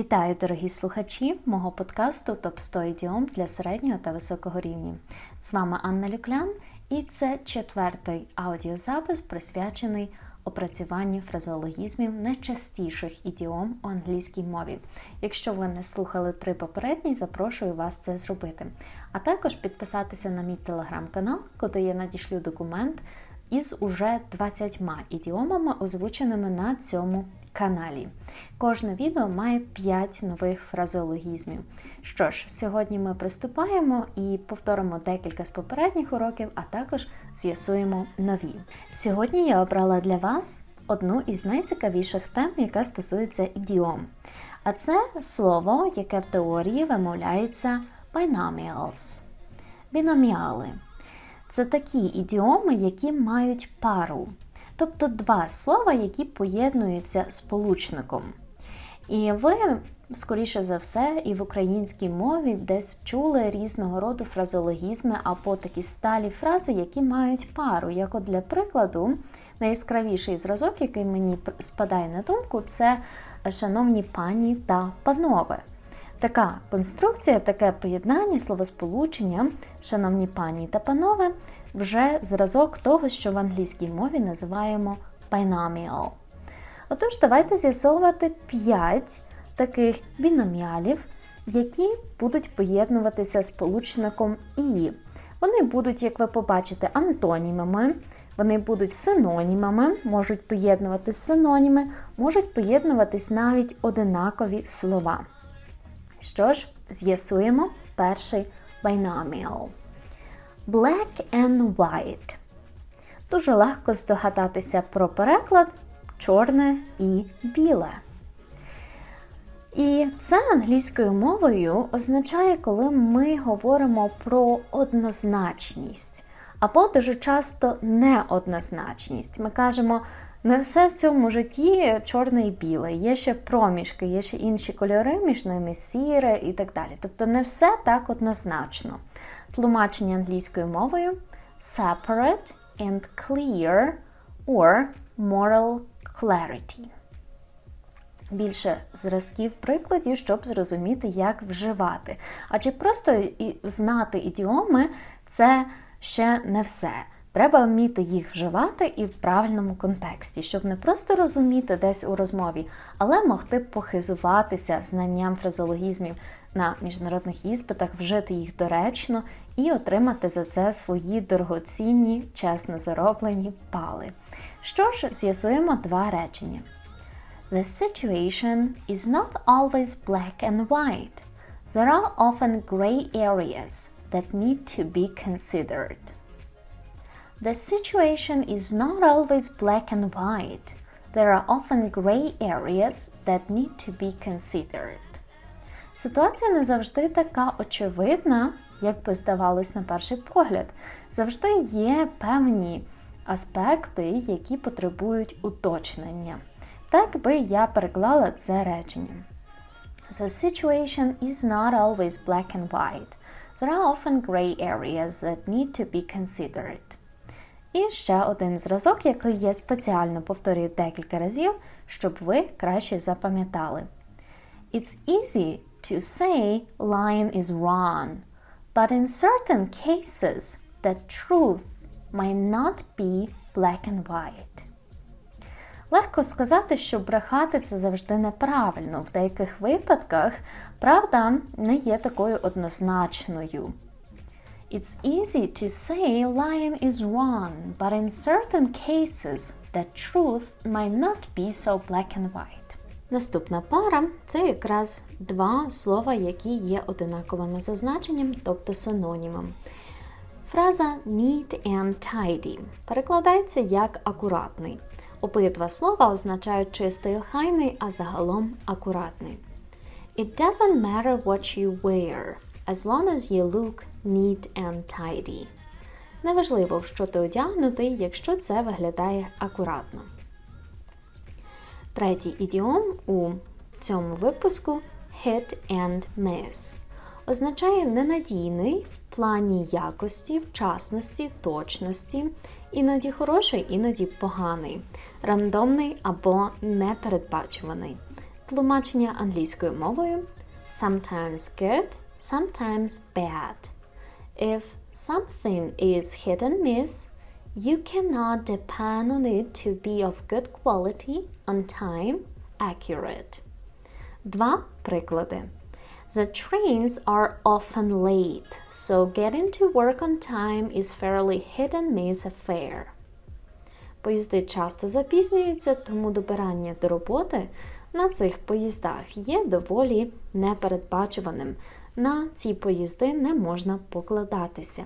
Вітаю, дорогі слухачі мого подкасту Топ 100 ідіом для середнього та високого рівня. З вами Анна Люклян, і це четвертий аудіозапис, присвячений опрацюванню фразеологізмів найчастіших ідіом у англійській мові. Якщо ви не слухали три попередні, запрошую вас це зробити. А також підписатися на мій телеграм-канал, куди я надішлю документ із уже 20 ідіомами, озвученими на цьому каналі. Кожне відео має 5 нових фразеологізмів. Що ж, сьогодні ми приступаємо і повторимо декілька з попередніх уроків, а також з'ясуємо нові. Сьогодні я обрала для вас одну із найцікавіших тем, яка стосується ідіом. А це слово, яке в теорії вимовляється binomials. Біноміали. Це такі ідіоми, які мають пару тобто два слова, які поєднуються сполучником. І ви, скоріше за все, і в українській мові десь чули різного роду фразологізми або такі сталі фрази, які мають пару. Як от для прикладу, найяскравіший зразок, який мені спадає на думку, це шановні пані та панове. Така конструкція, таке поєднання, словосполучення, шановні пані та панове, вже зразок того, що в англійській мові називаємо binomial. Отож, давайте з'ясовувати 5 таких біноміалів, які будуть поєднуватися з получником і. Вони будуть, як ви побачите, антонімами, вони будуть синонімами, можуть поєднуватись синоніми, можуть поєднуватись навіть одинакові слова. Що ж, з'ясуємо перший binomial. Black and white. Дуже легко здогадатися про переклад чорне і біле. І це англійською мовою означає, коли ми говоримо про однозначність, або дуже часто неоднозначність. Ми кажемо, не все в цьому житті чорне і біле, є ще проміжки, є ще інші кольори, між ними сіре і так далі. Тобто не все так однозначно. Тлумачення англійською мовою separate and clear or moral clarity. Більше зразків прикладів, щоб зрозуміти, як вживати. Адже просто знати ідіоми це ще не все. Треба вміти їх вживати і в правильному контексті, щоб не просто розуміти десь у розмові, але могти похизуватися знанням фразологізмів на міжнародних іспитах, вжити їх доречно і отримати за це свої дорогоцінні, чесно зароблені пали. Що ж, з'ясуємо два речення. The situation is not always black and white. There are often gray areas that need to be considered. The situation is not always black and white. There are often gray areas that need to be considered. Ситуація не завжди така очевидна, як би здавалось на перший погляд. Завжди є певні аспекти, які потребують уточнення. Так би я переклала це речення. The situation is not always black and white. There are often gray areas that need to be considered. І ще один зразок, який я спеціально повторюю декілька разів, щоб ви краще запам'ятали. It's easy to say lion is wrong, but in certain cases, the truth might not be black and white. Легко сказати, що брехати це завжди неправильно. В деяких випадках правда не є такою однозначною. It's easy to say lion is wrong, but in certain cases, the truth might not be so black and white. Наступна пара це якраз два слова, які є одинаковими за значенням, тобто синонімом. Фраза neat and tidy перекладається як акуратний. Обидва слова означають чистий охайний, а загалом акуратний. It doesn't matter what you wear, as long as you look neat and tidy. Неважливо, в що ти одягнутий, якщо це виглядає акуратно. Третій ідіом у цьому випуску hit and miss. Означає ненадійний в плані якості, вчасності, точності, іноді хороший, іноді поганий, рандомний або непередбачуваний. тлумачення англійською мовою sometimes good, sometimes bad. If something is hit and miss, you cannot depend on it to be of good quality, on time, accurate. Два приклади. The trains are often late, so getting to work on time is fairly hit and miss affair. Поїзди часто запізнюються, тому добирання до роботи на цих поїздах є доволі непередбачуваним. На ці поїзди не можна покладатися.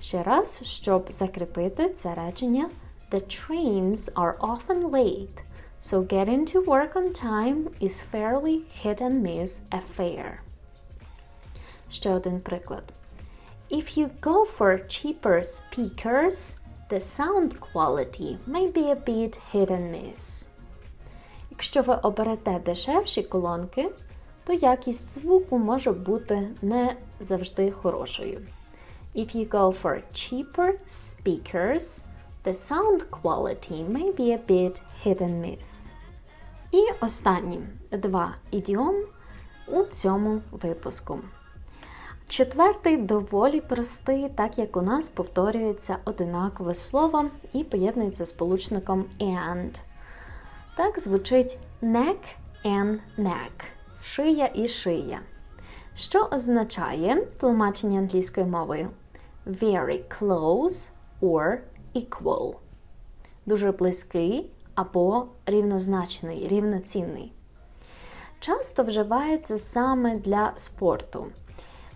Ще раз, щоб закріпити це речення, The trains are often late, so getting to work on time is fairly hit and miss affair. Ще один приклад. If you go for cheaper speakers, the sound quality may be a bit hit and miss. Якщо ви оберете дешевші колонки, то якість звуку може бути не завжди хорошою. If you go for cheaper speakers, the sound quality may be a bit hit and miss. І останні два ідіом у цьому випуску. Четвертий доволі простий, так як у нас повторюється одинакове слово і поєднується з получником and. Так звучить neck and neck. Шия і шия. Що означає тлумачення англійською мовою? Very close or equal. Дуже близький або рівнозначний, рівноцінний. Часто вживається саме для спорту.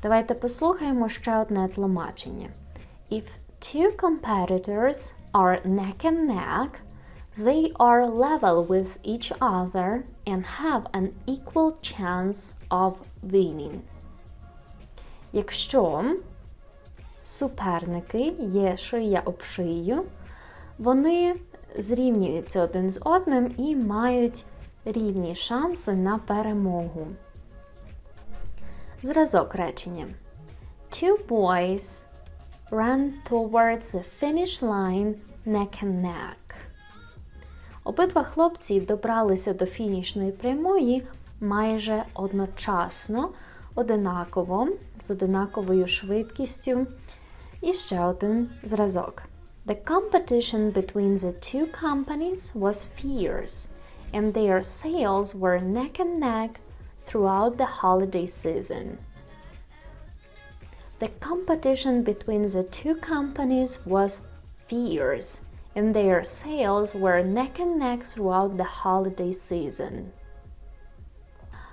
Давайте послухаємо ще одне тлумачення. If two competitors are neck and neck, they are level with each other and have an equal chance of winning. Якщо суперники є шия об шию, вони зрівнюються один з одним і мають рівні шанси на перемогу. Зразок речення. Two boys ran towards the finish line neck and neck. Обидва хлопці добралися до фінішної прямої майже одночасно, одинаково, з одинаковою швидкістю. І ще один зразок. The competition between the two companies was fierce, and their sales were neck and neck throughout the holiday season. The competition between the two companies was fierce, and their sales were neck and neck throughout the holiday season.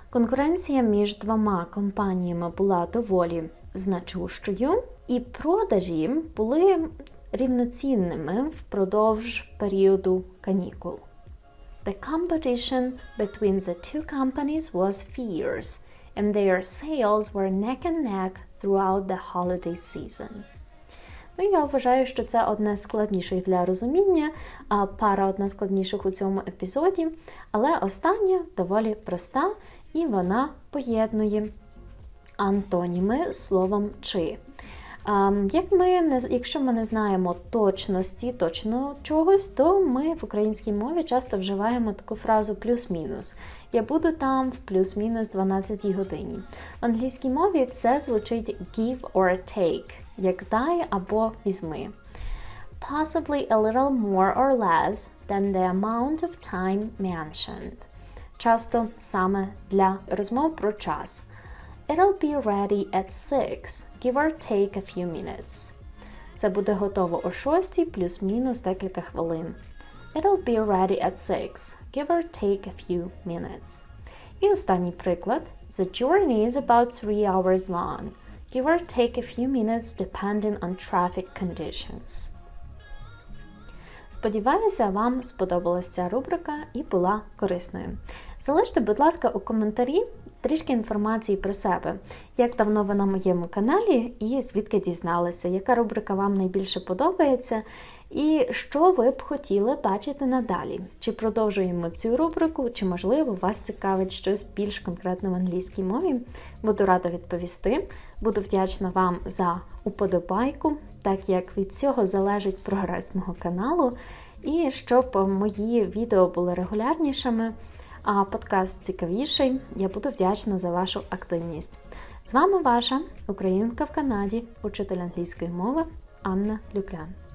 Конкуренція між двома компаніями була доволі значущою, і продажі були рівноцінними впродовж періоду канікул. The competition between the two companies was fierce, and their sales were neck and neck throughout the holiday season. Ну, я вважаю, що це одне з складніших для розуміння, а пара одна з складніших у цьому епізоді, але остання доволі проста, і вона поєднує антоніми словом чи. Як ми якщо ми не знаємо точності, точно чогось, то ми в українській мові часто вживаємо таку фразу плюс-мінус. Я буду там в плюс-мінус 12 годині. В англійській мові це звучить give or take, як дай або візьми. Possibly a little more or less than the amount of time mentioned. Часто саме для розмов про час. It'll be ready at 6, give or take a few minutes. Це буде готово о 6 плюс-мінус декілька хвилин. It'll be ready at 6, give or take a few minutes. І останній приклад. The journey is about 3 hours long, give or take a few minutes depending on traffic conditions. Сподіваюся, вам сподобалася ця рубрика і була корисною. Залиште, будь ласка, у коментарі трішки інформації про себе, як давно ви на моєму каналі і звідки дізналися, яка рубрика вам найбільше подобається, і що ви б хотіли бачити надалі. Чи продовжуємо цю рубрику, чи, можливо, вас цікавить щось більш конкретне в англійській мові. Буду рада відповісти. Буду вдячна вам за уподобайку, так як від цього залежить прогрес мого каналу. І щоб мої відео були регулярнішими. а подкаст цікавіший. Я буду вдячна за вашу активність. З вами ваша українка в Канаді, учитель англійської мови Анна Люклян.